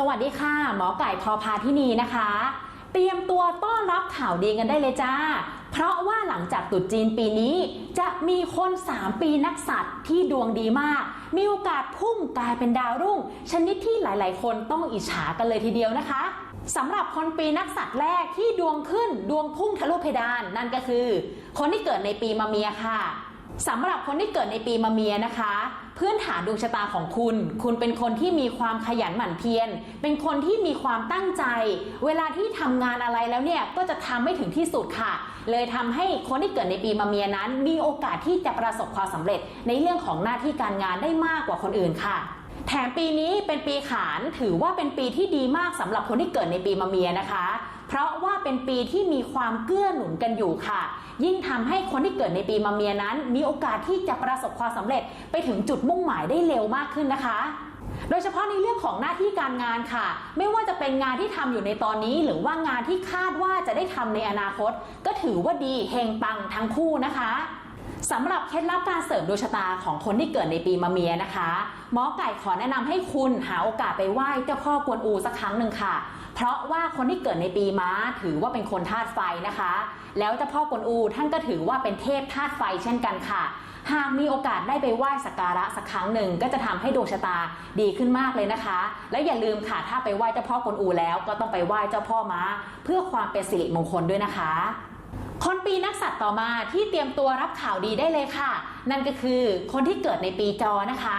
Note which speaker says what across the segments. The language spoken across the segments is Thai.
Speaker 1: สวัสดีค่ะ หมอไก่พอพาที่นี่นะคะ เตรียมตัวต้อนรับข่าวดีกันได้เลยจ้า เพราะว่าหลังจากตรุษจีนปีนี้ จะมีคน 3 ปีนักสัตว์ที่ดวงดีมาก มีโอกาสพุ่งกลายเป็นดาวรุ่ง ชนิดที่หลายๆ คนต้องอิจฉากันเลยทีเดียวนะคะสำหรับคนปีนักสัตว์แรกที่ดวงขึ้นดวงพุ่งทะลุเพดานนั่นก็คือ คนที่เกิดในปีมะเมียค่ะ สำหรับคนที่เกิดในปีมะเมียนะคะ พื้นฐานดวงชะตาของคุณ คุณเป็นคนที่มีความขยันหมั่นเพียร เป็นคนที่มีความตั้งใจ เวลาที่ทำงานอะไรแล้วเนี่ยก็จะทำไม่ถึงที่สุดค่ะ เลยทำให้คนที่เกิดในปีมะเมียนั้น มีโอกาสที่จะประสบความสำเร็จในเรื่องของหน้าที่การงานได้มากกว่าคนอื่นค่ะ แถมปีนี้เป็นปีขานถือว่าเป็นปีที่ดีมากสำหรับคนที่เกิดในปีมะเมียนะคะ เพราะว่าเป็นปีที่มีความเกื้อหนุนกันอยู่ค่ะ ยิ่งทำให้คนที่เกิดในปีมะเมียนั้น มีโอกาสที่จะประสบความสำเร็จไปถึงจุดมุ่งหมายได้เร็วมากขึ้นนะคะโดยเฉพาะในเรื่องของหน้าที่การงานค่ะ ไม่ว่าจะเป็นงานที่ทำอยู่ในตอนนี้ หรือว่างานที่คาดว่าจะได้ทำในอนาคต ก็ถือว่าดีเฮงปังทั้งคู่นะคะ สำหรับเคล็ดลับการเสริมดวงชะตาของคนที่เกิดในปีมะเมียนะคะหมอไก่ขอแนะนำให้คุณหาโอกาสไปไหว้เจ้าพ่อกวนอูสักครั้งหนึ่งค่ะ เพราะว่าคนที่เกิดในปีม้าถือว่าเป็นคนธาตุไฟนะคะ แล้วเจ้าพ่อกวนอูท่านก็ถือว่าเป็นเทพธาตุไฟเช่นกันค่ะ หากมีโอกาสได้ไปไหว้สักการะสักครั้งหนึ่งก็จะทำให้ดวงชะตาดีขึ้นมากเลยนะคะ และอย่าลืมค่ะถ้าไปไหว้เจ้าพ่อกวนอูแล้วก็ต้องไปไหว้เจ้าพ่อม้า เพื่อความเป็นสิริมงคลด้วยนะคะ คนปีนักสัตว์ต่อมาที่เตรียมตัวรับข่าวดีได้เลยค่ะ นั่นก็คือคนที่เกิดในปีจอนะคะ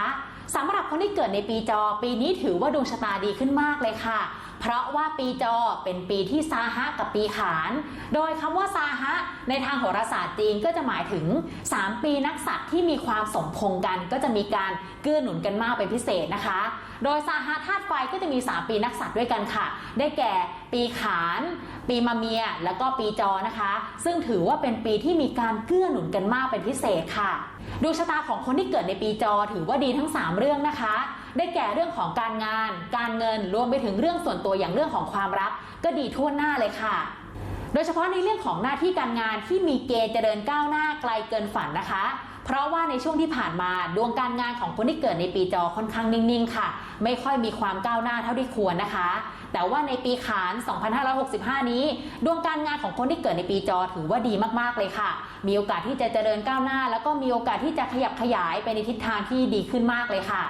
Speaker 1: สำหรับคนที่เกิดในปีจอ ปีนี้ถือว่าดวงชะตาดีขึ้นมากเลยค่ะ เพราะว่าปีจอเป็นปีที่ซาฮะกับปีขาน โดยคำว่าซาฮะในทางโหราศาสตร์จีนก็จะหมายถึง 3 ปีนักสัตว์ที่มีความสมพงกัน ก็จะมีการเกื้อหนุนกันมากเป็นพิเศษนะคะ โดยซาฮะธาตุไฟก็จะมี 3 ปีนักสัตว์ด้วยกันค่ะ ได้แก่ปีขาน ปีมะเมีย แล้วก็ปีจอนะคะ ซึ่งถือว่าเป็นปีที่มีการเกื้อหนุนกันมากเป็นพิเศษค่ะดวงชะตาของคนที่เกิดในปีจอถือว่าดีทั้ง 3 เรื่องนะคะได้แก่เรื่องของการงาน การเงินรวมไปถึงเรื่องส่วนตัวอย่างเรื่องของความรัก ก็ดีทั่วหน้าเลยค่ะ โดยเฉพาะในเรื่องของหน้าที่การงานที่มีเกณฑ์เจริญก้าวหน้าไกลเกินฝันนะคะ เพราะว่าในช่วงที่ผ่านมาดวงการงานของคนที่เกิดในปีจอค่อนข้างนิ่งๆ ค่ะ ไม่ค่อยมีความก้าวหน้าเท่าที่ควรนะคะ แต่ว่าในปีขาน 2565 นี้ ดวงการงานของคนที่เกิดในปีจอถือว่าดีมากๆเลยค่ะ มีโอกาสที่จะเจริญก้าวหน้า แล้วก็มีโอกาสที่จะขยับขยายไปในทิศทางที่ดีขึ้นมากเลยค่ะ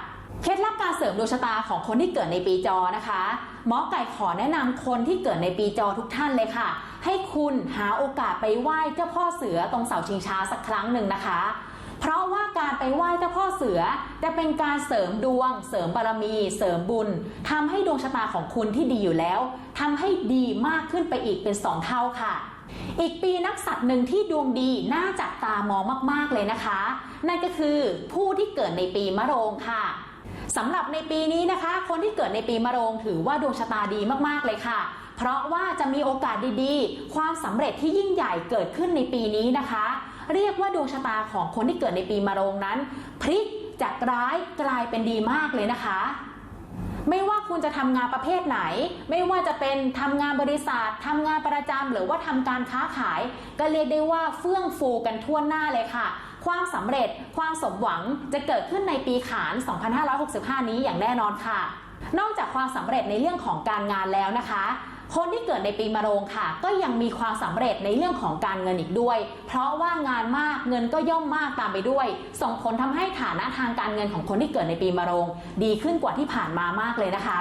Speaker 1: เคล็ดลับการเสริมดวงชะตาของคนที่เกิดในปีจอนะคะ หมอไก่ขอแนะนำคนที่เกิดในปีจอทุกท่านเลยค่ะ ให้คุณหาโอกาสไปไหว้เจ้าพ่อเสือตรงเสาชิงช้าสักครั้งหนึ่งนะคะ เพราะว่าการไปไหว้เจ้าพ่อเสือจะเป็นการเสริมดวง เสริมบารมี เสริมบุญทำให้ดวงชะตาของคุณที่ดีอยู่แล้วทำให้ดีมากขึ้นไปอีกเป็นสองเท่าค่ะอีกปีนักสัตว์หนึ่งที่ดวงดีน่าจับตามองมาก ๆ เลยนะคะ นั่นก็คือผู้ที่เกิดในปีมะโรงค่ะ สำหรับในปีนี้นะคะ คนที่เกิดในปีมะโรงถือว่าดวงชะตาดีมากๆเลยค่ะ เพราะว่าจะมีโอกาสดีๆ ความสำเร็จที่ยิ่งใหญ่เกิดขึ้นในปีนี้นะคะ เรียกว่าดวงชะตาของคนที่เกิดในปีมะโรงนั้น พลิกจากร้ายกลายเป็นดีมากเลยนะคะไม่ว่าคุณจะทำงานประเภทไหน ไม่ว่าจะเป็นทำงานบริษัททำงานประจำหรือว่าทำการค้าขาย ก็เรียกได้ว่าเฟื่องฟูกันทั่วหน้าเลยค่ะ ความสำเร็จความสมหวังจะเกิดขึ้นในปีขาน 2565 นี้อย่างแน่นอนค่ะ นอกจากความสำเร็จในเรื่องของการงานแล้วนะคะคนที่เกิดในปีมะโรงค่ะ ก็ยังมีความสำเร็จในเรื่องของการเงินอีกด้วย เพราะว่างานมากเงินก็ย่อมมากตามไปด้วย ส่งผลทำให้ฐานะทางการเงินของคนที่เกิดในปีมะโรง ดีขึ้นกว่าที่ผ่านมามากเลยนะคะ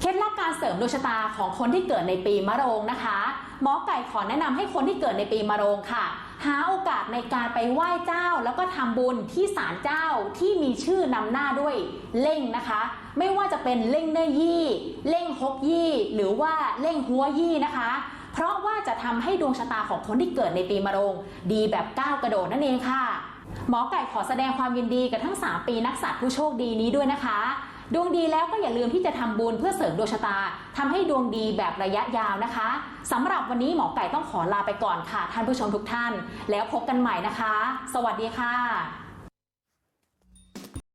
Speaker 1: เคล็ดลับการเสริมดวงชะตาของคนที่เกิดในปีมะโรงนะคะหมอไก่ขอแนะนำให้คนที่เกิดในปีมะโรงค่ะ หาโอกาสในการไปไหว้เจ้า แล้วก็ทำบุญที่ศาลเจ้าที่มีชื่อนำหน้าด้วยเล่งนะคะ ไม่ว่าจะเป็นเล่งเนยยี่เล่งฮกยี่ หรือว่าเล่งหัวยี่นะคะ เพราะว่าจะทำให้ดวงชะตาของคนที่เกิดในปีมะโรง ดีแบบก้าวกระโดดนั่นเองค่ะหมอไก่ขอแสดงความยินดีกับทั้ง 3 ปีนักสัตว์ผู้โชคดีนี้ด้วยนะคะ ดวงดีแล้วก็อย่าลืมที่จะทำบุญเพื่อเสริมดวงชะตาทำให้ดวงดีแบบระยะยาวนะคะสำหรับวันนี้หมอไก่ต้องขอลาไปก่อนค่ะ ท่านผู้ชมทุกท่าน แล้วพบกันใหม่นะคะ สวัสดีค่ะ